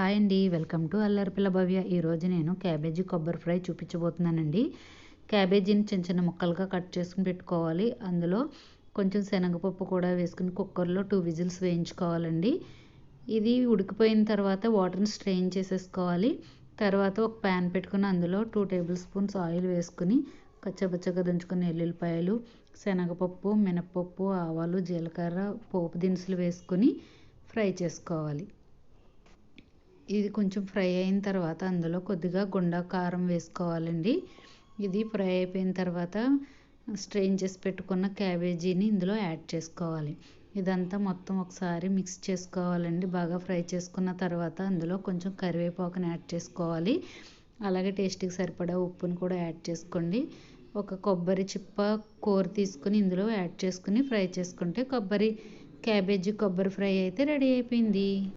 Hi అండి. Welcome to అల్లరిపిల్ల భవ్య. ఈరోజు నేను క్యాబేజీ కొబ్బరి ఫ్రై చూపించబోతున్నానండి. క్యాబేజీని చిన్న చిన్న ముక్కలుగా కట్ చేసుకుని పెట్టుకోవాలి. అందులో కొంచెం శనగపప్పు కూడా వేసుకుని కుక్కర్లో టూ విజిల్స్ వేయించుకోవాలండి. ఇది ఉడికిపోయిన తర్వాత వాటర్ని స్ట్రెయిన్ చేసేసుకోవాలి. తర్వాత ఒక ప్యాన్ పెట్టుకుని అందులో టూ టేబుల్ స్పూన్స్ ఆయిల్ వేసుకుని కచ్చబచ్చగా దంచుకుని ఎల్లుల్లిపాయలు శనగపప్పు మినపప్పు ఆవాలు జీలకర్ర పోపు దినుసులు వేసుకుని ఫ్రై చేసుకోవాలి. ఇది కొంచెం ఫ్రై అయిన తర్వాత అందులో కొద్దిగా గుండా కారం వేసుకోవాలండి. ఇది ఫ్రై అయిపోయిన తర్వాత స్ట్రెయిన్ చేసి పెట్టుకున్న క్యాబేజీని ఇందులో యాడ్ చేసుకోవాలి. ఇదంతా మొత్తం ఒకసారి మిక్స్ చేసుకోవాలండి. బాగా ఫ్రై చేసుకున్న తర్వాత అందులో కొంచెం కరివేపాకుని యాడ్ చేసుకోవాలి. అలాగే టేస్ట్కి సరిపడా ఉప్పుని కూడా యాడ్ చేసుకోండి. ఒక కొబ్బరి చిప్ప కూర తీసుకుని ఇందులో యాడ్ చేసుకుని ఫ్రై చేసుకుంటే కొబ్బరి క్యాబేజీ కొబ్బరి ఫ్రై అయితే రెడీ అయిపోయింది.